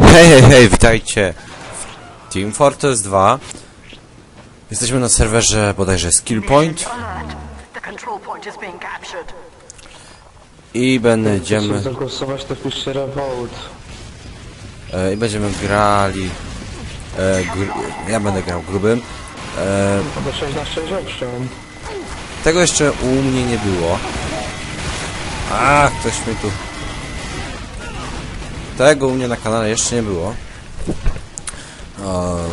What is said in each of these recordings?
Hej, hej, hej, witajcie w Team Fortress 2. Jesteśmy na serwerze bodajże Skill Point i będziemy, zagłosować, to piszcie revolt. e, i będziemy grali, e, gr, ja będę grał grubym. E, Do 6 na 6 owszem. tego jeszcze u mnie nie było. A, ktoś mi tu... Tego u mnie na kanale jeszcze nie było. Um,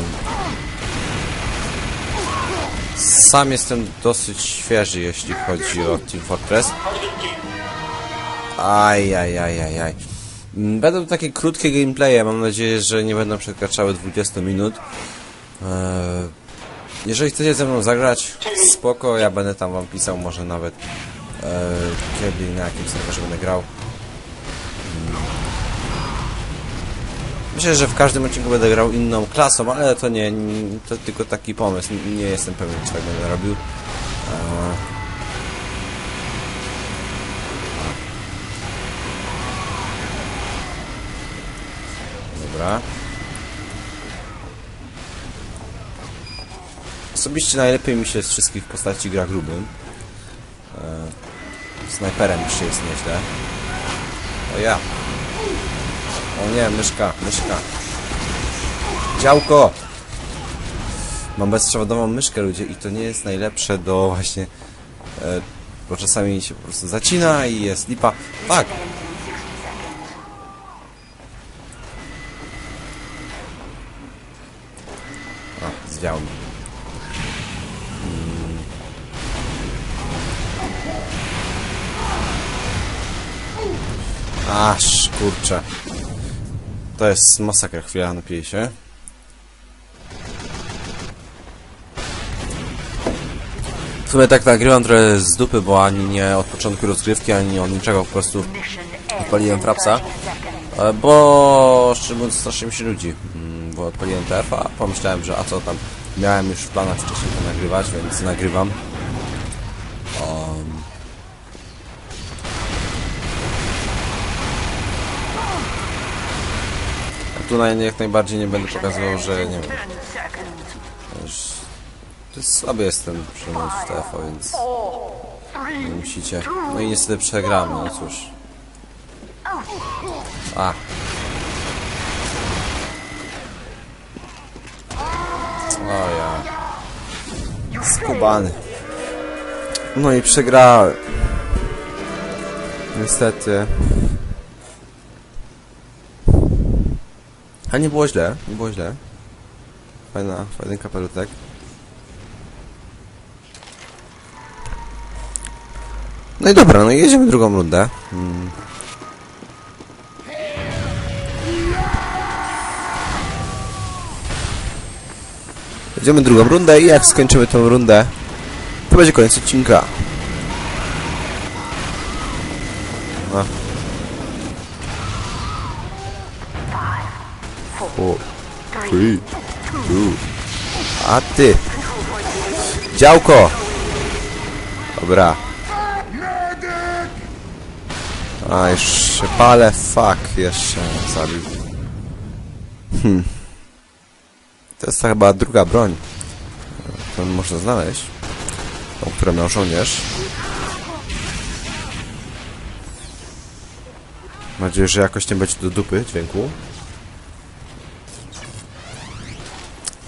sam jestem dosyć świeży, jeśli chodzi o Team Fortress. Aj, aj, aj, aj, aj. Mm, Będą takie krótkie gameplaye, mam nadzieję, że nie będą przekraczały 20 minut. Eee, jeżeli chcecie ze mną zagrać, spoko, ja będę tam wam pisał, może nawet e, kiedy na jakim serwerze będę grał. Myślę, że w każdym odcinku będę grał inną klasą, ale to nie, to tylko taki pomysł. Nie- Nie jestem pewien, czy tak będę robił. E, Dobra. Osobiście najlepiej mi się z wszystkich postaci gra grubym. E, snajperem już jest nieźle. O ja. O nie, myszka, myszka. Działko! Mam bezprzewodową myszkę ludzie i to nie jest najlepsze do właśnie... E, bo czasami się po prostu zacina i jest lipa. Tak! O, zwiał mi. Aż, kurczę. To jest masakra, chwila, napiję się. W sumie tak nagrywam trochę z dupy, bo ani nie od początku rozgrywki, ani od niczego, po prostu odpaliłem in frapsa. 30 seconds. E, Bo mówiąc strasznie mi się ludzi, mm, bo odpaliłem TF-a, pomyślałem, że a co tam, miałem już w planach wcześniej to nagrywać, więc nagrywam. Tu na, jak najbardziej nie będę pokazywał, że nie wiem, 10 seconds. już, to jest słaby jestem przynajmniej w TF-a, więc nie musicie. No i niestety przegramy, no cóż. A, O ja. Skubany. No i przegrałem. Niestety. A nie było źle, nie było źle. Fajna, fajny kapelutek. No i dobra, no jedziemy drugą rundę. Mm. Jedziemy drugą rundę i jak skończymy tą rundę, to będzie koniec odcinka. A. Four, three, two. A ty! Działko! Dobra. A, jeszcze palę, fuck, jeszcze zabił. Hmm. To jest chyba druga broń, którą można znaleźć. Tą, którą miał żołnierz. Mam nadzieję, że jakoś nie będzie do dupy dźwięku.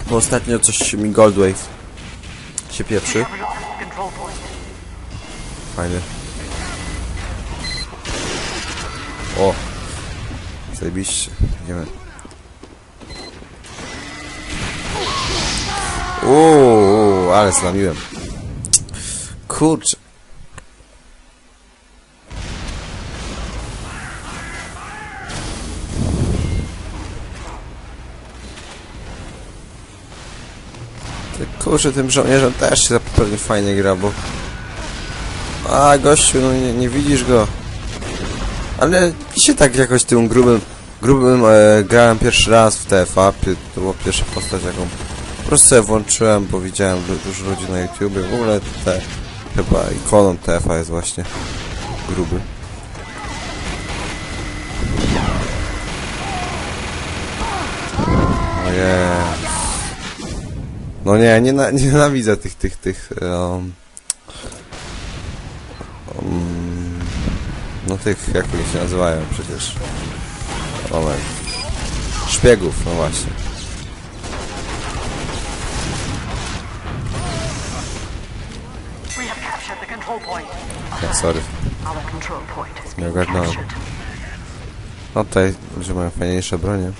Bo ostatnio coś mi Goldwave się pieprzy. Fajny. O! Zajebiście. Idziemy. Uuu, ale zlamiłem. Kurczę. Kurczę, tym żołnierzem też się pewnie fajnie gra, bo... A, gościu, no nie, nie widzisz go. Ale się tak jakoś tym grubym... Grubym e, grałem pierwszy raz w TFA, to była pierwsza postać jaką po prostu sobie włączyłem, bo widziałem du- dużo ludzi na YouTubie. W ogóle te, chyba ikoną TFA jest właśnie gruby. No nie, nie nienawidzę tych, tych, tych... Um, um, no tych, jak oni się nazywają przecież. Moment. Szpiegów, no właśnie. Ja, sorry. Nie ogarnąłem. No tutaj ludzie mają fajniejsze bronie.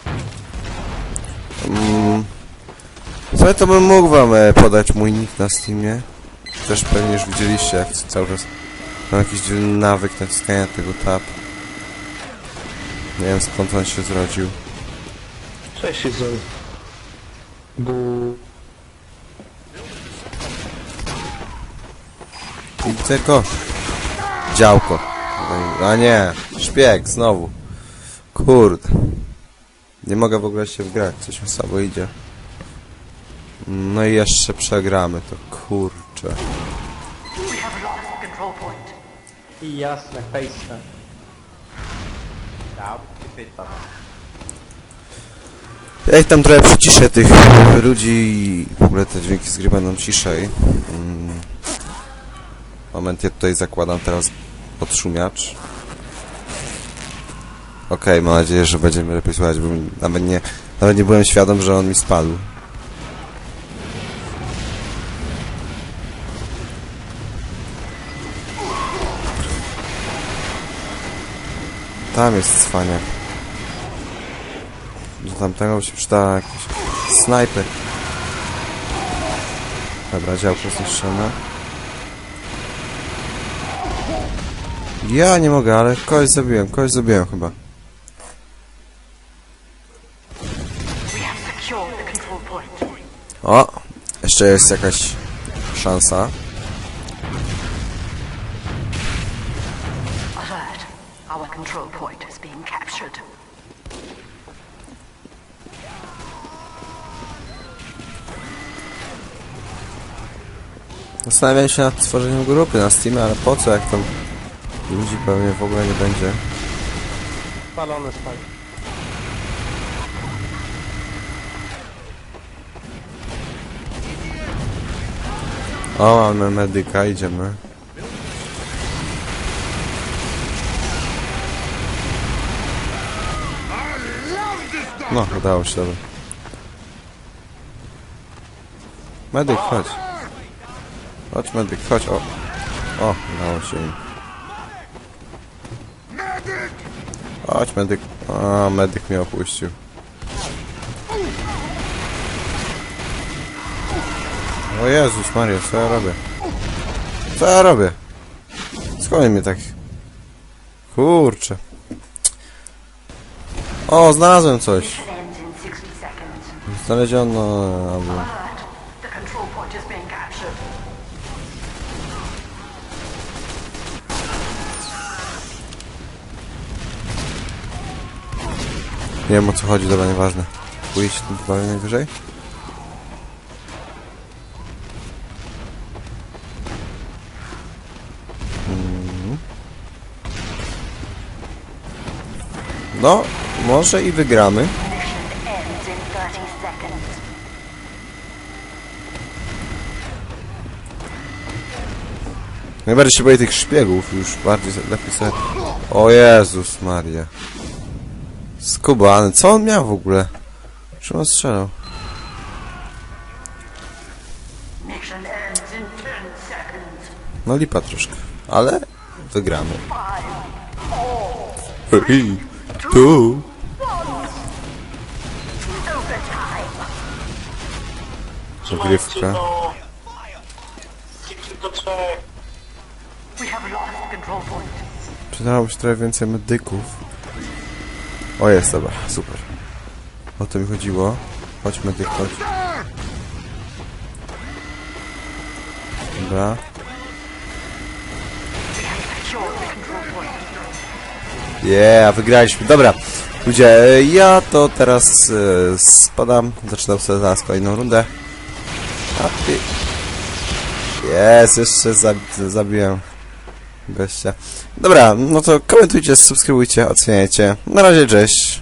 Co to bym mógł wam e, podać mój nick na Steamie? Też pewnie już widzieliście, jak cały czas mam jakiś dziwny nawyk naciskania tego tab. Nie wiem skąd on się zrodził. Cześć Izol. Bu... I tylko działko. A nie, szpieg, znowu. Kurde. Nie mogę w ogóle się wgrać, coś mi słabo idzie. No i jeszcze przegramy to, kurczę. I jasne, fejsne. Ja ich tam trochę przyciszę tych ludzi i w ogóle te dźwięki z gry będą ciszej. Mm. Moment, ja tutaj zakładam teraz podszumiacz. Okej, mam nadzieję, że będziemy lepiej słychać, bo nawet nie, nawet nie byłem świadom, że on mi spadł. Tam jest cwaniak. Do tamtego się przydała jakiś snajper. Dobra, działko zniszczone. Ja nie mogę, ale kogoś zabiłem, kogoś zabiłem chyba. O! Jeszcze jest jakaś szansa. Our control point is being captured. Zastanawiam się nad tworzeniem grupy na Steamie, ale po co, jak tam ludzi pewnie w ogóle nie będzie. Spalone spali. O, mamy medyka, idziemy. No, udało się, dobra. Medyk, chodź. Chodź, medyk, chodź, o. O, udało się im. Chodź, medyk. A, medyk mnie opuścił. O Jezus Maria, co ja robię? Co ja robię? Skąd mnie tak... Kurczę. O, znalazłem coś. Mission ends in 60 seconds. Znaleziono... albo-. Nie wiem o co chodzi, dobra, nieważne. Pójść tym dalej najwyżej? Mhm. No, może i wygramy. Mission ends in 30 seconds. Najbardziej się boję tych szpiegów, już bardziej lepiej sobie... O Jezus Maria. Skubany, co on miał w ogóle? Czym on strzelał? Mission ends in 10 seconds. No lipa troszkę, ale wygramy. Three, two, Point. Przydałoby się trochę więcej medyków. O jest, dobra, super. O to mi chodziło. Chodź medyk, chodź. Dobra. Yeah, wygraliśmy. Dobra, ludzie, ja to teraz e, spadam. Zaczynam sobie zaraz kolejną rundę. A ty... Jest, jeszcze zab zabiłem gościa. Dobra, no to komentujcie, subskrybujcie, oceniajcie. Na razie, cześć.